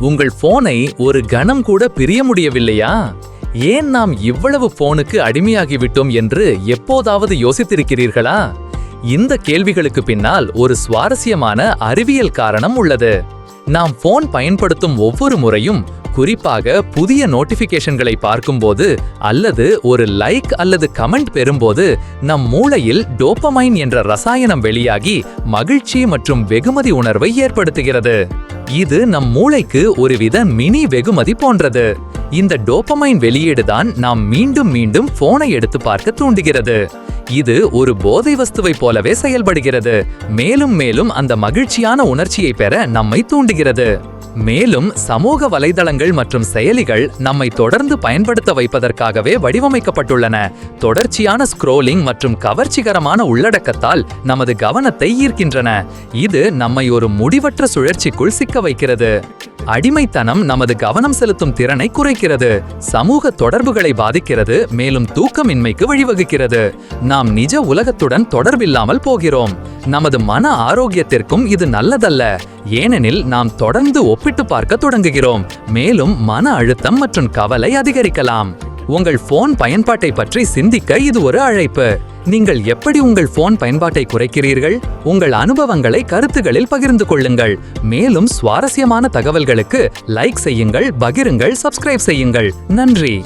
உங்கள் போனை ஒரு கணம் கூட பிரிய முடியவில்லையா? ஏன் நாம் இவ்வளவு போனுக்கு அடிமையாகிவிட்டோம் என்று எப்போதாவது யோசித்திருக்கிறீர்களா? இந்த கேள்விகளுக்கு பின்னால் ஒரு சுவாரஸ்யமான அறிவியல் காரணம் உள்ளது. நாம் போன் பயன்படுத்தும் ஒவ்வொரு முறையும் குறிப்பாக புதிய நோட்டிபிகேஷன்களை பார்க்கும்போது அல்லது ஒரு லைக் அல்லது கமெண்ட் பெறும்போது நம் மூளையில் டோபமைன் என்ற ரசாயனம் வெளியாகி மகிழ்ச்சி மற்றும் வெகுமதி உணர்வை ஏற்படுத்துகிறது. இது நம் மூளைக்கு ஒருவித மினி வெகுமதி போன்றது. இந்த டோபமைன் வெளியீடுதான் நாம் மீண்டும் மீண்டும் போனை எடுத்து பார்க்க தூண்டுகிறது. இது ஒரு போதை வஸ்துவை போலவே செயல்படுகிறது. மேலும் மேலும் அந்த மகிழ்ச்சியான உணர்ச்சியை பெற நம்மை தூண்டுகிறது. மேலும் சமூக வலைதளங்கள் மற்றும் செயலிகள் நம்மை தொடர்ந்து பயன்படுத்த வைப்பதற்காகவே வடிவமைக்கப்பட்டுள்ளன. தொடர்ச்சியான ஸ்க்ரோலிங் மற்றும் கவர்ச்சிகரமான உள்ளடக்கத்தால் நமது கவனத்தை ஈர்க்கின்றன. இது நம்மை ஒரு முடிவற்ற சுழற்சிக்குள் சிக்க வைக்கிறது. அடிமைத்தனம் நமது கவனம் செலுத்தும் திறனை குறைக்கிறது. சமூக தொடர்புகளை பாதிக்கிறது மேலும் தூக்கமின்மைக்கு வழிவகுக்கிறது. நாம் நிஜ உலகத்துடன் தொடர்பில்லாமல் போகிறோம். நமது மன ஆரோக்கியத்திற்கும் இது நல்லதல்ல. ஏனெனில் நாம் தொடர்ந்து ஒப்பிட்டு பார்க்க தொடங்குகிறோம். மேலும் மன அழுத்தம் மற்றும் கவலை அதிகரிக்கலாம். உங்கள் போன் பயன்பாட்டை பற்றி சிந்திக்க இது ஒரு அழைப்பு. நீங்கள் எப்படி உங்கள் போன் பயன்பாட்டை குறைக்கிறீர்கள்? உங்கள் அனுபவங்களை கருத்துகளில் பகிர்ந்து கொள்ளுங்கள். மேலும் சுவாரஸ்யமான தகவல்களுக்கு லைக் செய்யுங்கள் பகிருங்கள் சப்ஸ்கிரைப் செய்யுங்கள். நன்றி.